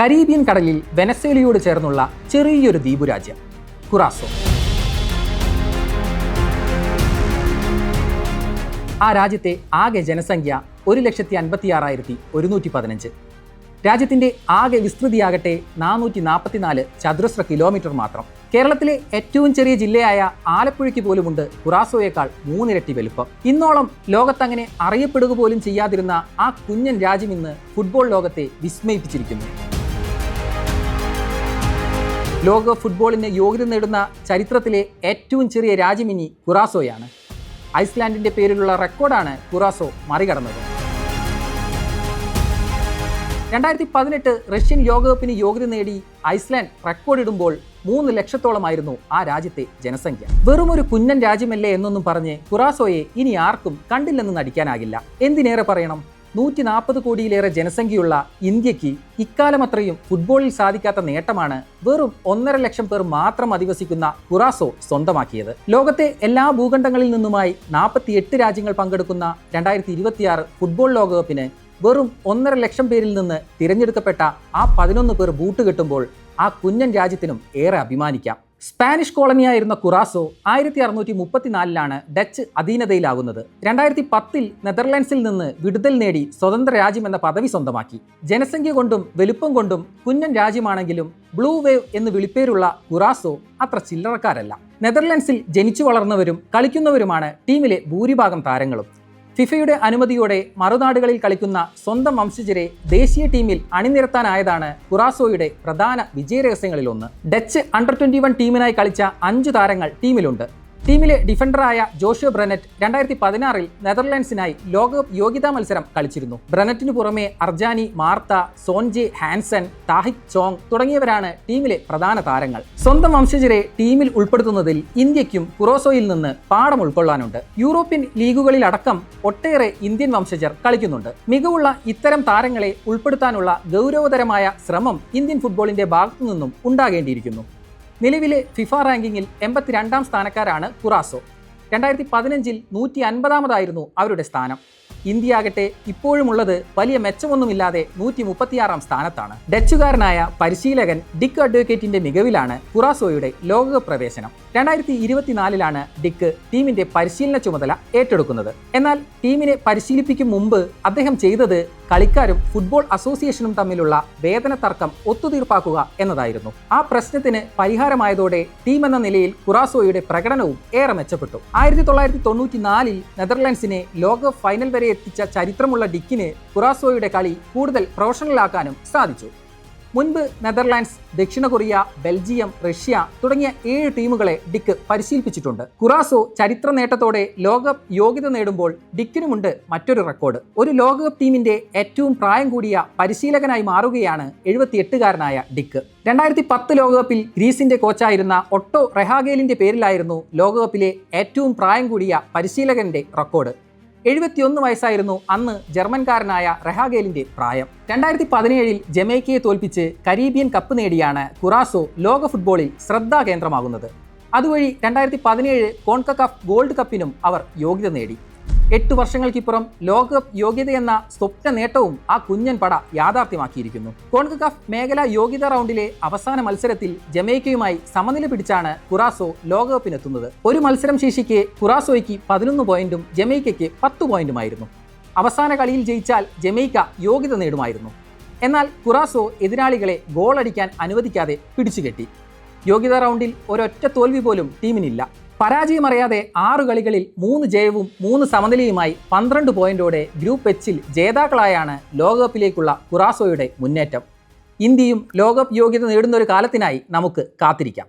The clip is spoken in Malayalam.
കരീബിയൻ കടലിൽ വെനസ്വേലയോട് ചേർന്നുള്ള ചെറിയൊരു ദ്വീപുരാജ്യം കുറാസോ ആ രാജ്യത്തെ ആകെ ജനസംഖ്യ ഒരു ലക്ഷത്തി അൻപത്തി ആറായിരത്തി ഒരുന്നൂറ്റി പതിനഞ്ച്. രാജ്യത്തിന്റെ ആകെ വിസ്തൃതിയാകട്ടെ നാനൂറ്റി നാൽപ്പത്തിനാല് ചതുരശ്ര കിലോമീറ്റർ മാത്രം. കേരളത്തിലെ ഏറ്റവും ചെറിയ ജില്ലയായ ആലപ്പുഴയ്ക്ക് പോലുമുണ്ട് കുറാസോയേക്കാൾ മൂന്നിരട്ടി വലുപ്പം. ഇന്നോളം ലോകത്തങ്ങനെ അറിയപ്പെടുക പോലും ചെയ്യാതിരുന്ന ആ കുഞ്ഞൻ രാജ്യം ഇന്ന് ഫുട്ബോൾ ലോകത്തെ വിസ്മയിപ്പിച്ചിരിക്കുന്നു. ലോക ഫുട്ബോളിന് യോഗ്യത നേടുന്ന ചരിത്രത്തിലെ ഏറ്റവും ചെറിയ രാജ്യമിനി കുറാസോയാണ്. ഐസ്ലാൻഡിന്റെ പേരിലുള്ള റെക്കോർഡാണ് കുറാസോ മറികടന്നത്. രണ്ടായിരത്തി പതിനെട്ട് റഷ്യൻ ലോകകപ്പിന് യോഗ്യത നേടി ഐസ്ലാൻഡ് റെക്കോർഡ് ഇടുമ്പോൾ മൂന്ന് ലക്ഷത്തോളമായിരുന്നു ആ രാജ്യത്തെ ജനസംഖ്യ. വെറും ഒരു കുഞ്ഞൻ രാജ്യമല്ലേ എന്നൊന്നും പറഞ്ഞ് കുറാസോയെ ഇനി ആർക്കും കണ്ടില്ലെന്ന് നടിക്കാനാകില്ല. എന്തിനേറെ പറയണം? നൂറ്റി നാൽപ്പത് കോടിയിലേറെ ജനസംഖ്യയുള്ള ഇന്ത്യയ്ക്ക് ഇക്കാലമത്രയും ഫുട്ബോളിൽ സാധിക്കാത്ത നേട്ടമാണ് വെറും ഒന്നര ലക്ഷം പേർ മാത്രം അധിവസിക്കുന്ന കുറാസോ സ്വന്തമാക്കിയത്. ലോകത്തെ എല്ലാ ഭൂഖണ്ഡങ്ങളിൽ നിന്നുമായി നാൽപ്പത്തിയെട്ട് രാജ്യങ്ങൾ പങ്കെടുക്കുന്ന രണ്ടായിരത്തി ഇരുപത്തിയാറ് ഫുട്ബോൾ ലോകകപ്പിന് വെറും ഒന്നര ലക്ഷം പേരിൽ നിന്ന് തിരഞ്ഞെടുക്കപ്പെട്ട ആ പതിനൊന്ന് പേർ ബൂട്ട് കെട്ടുമ്പോൾ ആ കുഞ്ഞൻ രാജ്യത്തിനും ഏറെ അഭിമാനിക്കാം. സ്പാനിഷ് കോളനിയായിരുന്ന കുറാസോ ആയിരത്തി അറുന്നൂറ്റി മുപ്പത്തിനാലിലാണ് ഡച്ച് അധീനതയിലാകുന്നത്. രണ്ടായിരത്തി പത്തിൽ നെതർലാൻഡ്സിൽ നിന്ന് വിടുതൽ നേടി സ്വതന്ത്ര രാജ്യം എന്ന പദവി സ്വന്തമാക്കി. ജനസംഖ്യ കൊണ്ടും വലുപ്പം കൊണ്ടും കുഞ്ഞൻ രാജ്യമാണെങ്കിലും ബ്ലൂ വേവ് എന്ന് വിളിപ്പേരുള്ള കുറാസോ അത്ര ചില്ലറക്കാരല്ല. നെതർലാൻഡ്സിൽ ജനിച്ചു വളർന്നവരും കളിക്കുന്നവരുമാണ് ടീമിലെ ഭൂരിഭാഗം താരങ്ങളും. ഫിഫയുടെ അനുമതിയോടെ മറുനാടുകളിൽ കളിക്കുന്ന സ്വന്തം വംശജരെ ദേശീയ ടീമിൽ അണിനിരത്താനായതാണ് കുറാസോയുടെ പ്രധാന വിജയരഹസ്യങ്ങളിലൊന്ന്. ഡച്ച് അണ്ടർ ട്വന്റി വൺ ടീമിനായി കളിച്ച അഞ്ചു താരങ്ങൾ ടീമിലുണ്ട്. ടീമിലെ ഡിഫൻഡറായ ജോഷോ ബ്രനറ്റ് രണ്ടായിരത്തി പതിനാറിൽ നെതർലാൻഡ്സിനായി ലോകകപ്പ് യോഗ്യതാ മത്സരം കളിച്ചിരുന്നു. ബ്രനറ്റിനു പുറമെ അർജാനി മാർത്ത സോൻജെ ഹാൻസൺ താഹിക് ചോങ് തുടങ്ങിയവരാണ് ടീമിലെ പ്രധാന താരങ്ങൾ. സ്വന്തം വംശജരെ ടീമിൽ ഉൾപ്പെടുത്തുന്നതിൽ ഇന്ത്യക്കും കുറോസോയിൽ നിന്ന് പാഠം ഉൾക്കൊള്ളാനുണ്ട്. യൂറോപ്യൻ ലീഗുകളിലടക്കം ഒട്ടേറെ ഇന്ത്യൻ വംശജർ കളിക്കുന്നുണ്ട്. മികവുള്ള ഇത്തരം താരങ്ങളെ ഉൾപ്പെടുത്താനുള്ള ഗൗരവതരമായ ശ്രമം ഇന്ത്യൻ ഫുട്ബോളിന്റെ ഭാഗത്തു നിന്നും ഉണ്ടാകേണ്ടിയിരിക്കുന്നു. നിലവിലെ ഫിഫ റാങ്കിങ്ങിൽ എൺപത്തിരണ്ടാം സ്ഥാനക്കാരാണ് കുറാസോ രണ്ടായിരത്തി പതിനഞ്ചിൽ നൂറ്റി അൻപതാമതായിരുന്നു അവരുടെ സ്ഥാനം. ഇന്ത്യ ആകട്ടെ ഇപ്പോഴുമുള്ളത് വലിയ മെച്ചമൊന്നുമില്ലാതെ നൂറ്റി മുപ്പത്തിയാറാം സ്ഥാനത്താണ്. ഡച്ചുകാരനായ പരിശീലകൻ ഡിക്ക് അഡ്വക്കേറ്റിന്റെ മികവിലാണ് കുറാസോയുടെ ലോകകപ്പ് പ്രവേശനം. രണ്ടായിരത്തി ഇരുപത്തിനാലിലാണ് ഡിക്ക് ടീമിന്റെ പരിശീലന ചുമതല ഏറ്റെടുക്കുന്നത്. എന്നാൽ ടീമിനെ പരിശീലിപ്പിക്കും മുമ്പ് അദ്ദേഹം ചെയ്തത് കളിക്കാരും ഫുട്ബോൾ അസോസിയേഷനും തമ്മിലുള്ള വേതന തർക്കം ഒത്തുതീർപ്പാക്കുക എന്നതായിരുന്നു. ആ പ്രശ്നത്തിന് പരിഹാരമായതോടെ ടീം എന്ന നിലയിൽ കുറാസോയുടെ പ്രകടനവും ഏറെ മെച്ചപ്പെട്ടു. ആയിരത്തി തൊള്ളായിരത്തി തൊണ്ണൂറ്റി നാലിൽ നെതർലാൻഡ്സിനെ ലോക ഫൈനൽ വരെ എത്തിച്ച ചരിത്രമുള്ള ഡിക്കിന് കുറാസോയുടെ കളി കൂടുതൽ പ്രൊഫഷണലാക്കാനും സാധിച്ചു. മുൻപ് നെതർലാൻഡ്സ് ദക്ഷിണ കൊറിയ ബെൽജിയം റഷ്യ തുടങ്ങിയ ഏഴ് ടീമുകളെ ഡിക്ക് പരിശീലിപ്പിച്ചിട്ടുണ്ട്. കുറാസോ ചരിത്ര നേട്ടത്തോടെ ലോകകപ്പ് യോഗ്യത നേടുമ്പോൾ ഡിക്കിനുമുണ്ട് മറ്റൊരു റെക്കോർഡ്. ഒരു ലോകകപ്പ് ടീമിന്റെ ഏറ്റവും പ്രായം കൂടിയ പരിശീലകനായി മാറുകയാണ് എഴുപത്തിയെട്ടുകാരനായ ഡിക്ക്. രണ്ടായിരത്തി പത്ത് ലോകകപ്പിൽ ഗ്രീസിന്റെ കോച്ചായിരുന്ന ഒട്ടോ റെഹാഗേലിന്റെ പേരിലായിരുന്നു ലോകകപ്പിലെ ഏറ്റവും പ്രായം കൂടിയ പരിശീലകന്റെ റെക്കോർഡ്. എഴുപത്തിയൊന്ന് വയസ്സായിരുന്നു അന്ന് ജർമ്മൻകാരനായ റെഹാഗേലിന്റെ പ്രായം. രണ്ടായിരത്തി പതിനേഴിൽ ജമൈക്കയെ തോൽപ്പിച്ച് കരീബിയൻ കപ്പ് നേടിയാണ് കുറാസോ ലോക ഫുട്ബോളിൽ ശ്രദ്ധാകേന്ദ്രമാകുന്നത് അതുവഴി രണ്ടായിരത്തി പതിനേഴ് കോൺകക്കാഫ് ഗോൾഡ് കപ്പിനും അവർ യോഗ്യത നേടി. എട്ട് വർഷങ്ങൾക്കിപ്പുറം ലോകകപ്പ് യോഗ്യതയെന്ന സ്വപ്ന നേട്ടവും ആ കുഞ്ഞൻ പട യാഥാർത്ഥ്യമാക്കിയിരിക്കുന്നു. കോൺകഫ് മേഖലാ യോഗ്യത റൗണ്ടിലെ അവസാന മത്സരത്തിൽ ജമൈക്കയുമായി സമനില പിടിച്ചാണ് കുറാസോ ലോകകപ്പിനെത്തുന്നത്. ഒരു മത്സരം ശേഷിക്ക് കുറാസോയ്ക്ക് പതിനൊന്ന് പോയിന്റും ജമൈക്കയ്ക്ക് പത്ത് പോയിന്റുമായിരുന്നു. അവസാന കളിയിൽ ജയിച്ചാൽ ജമൈക്ക യോഗ്യത നേടുമായിരുന്നു. എന്നാൽ കുറാസോ എതിരാളികളെ ഗോളടിക്കാൻ അനുവദിക്കാതെ പിടിച്ചുകെട്ടി. യോഗ്യതാ റൗണ്ടിൽ ഒരൊറ്റ തോൽവി പോലും ടീമിനില്ല. പരാജയമറിയാതെ ആറ് കളികളിൽ മൂന്ന് ജയവും മൂന്ന് സമനിലയുമായി പന്ത്രണ്ട് പോയിന്റോടെ ഗ്രൂപ്പ് എച്ചിൽ ജേതാക്കളായാണ് ലോകകപ്പിലേക്കുള്ള കുറാസോയുടെ മുന്നേറ്റം. ഇന്ത്യയും ലോകകപ്പ് യോഗ്യത നേടുന്ന ഒരു കാലത്തിനായി നമുക്ക് കാത്തിരിക്കാം.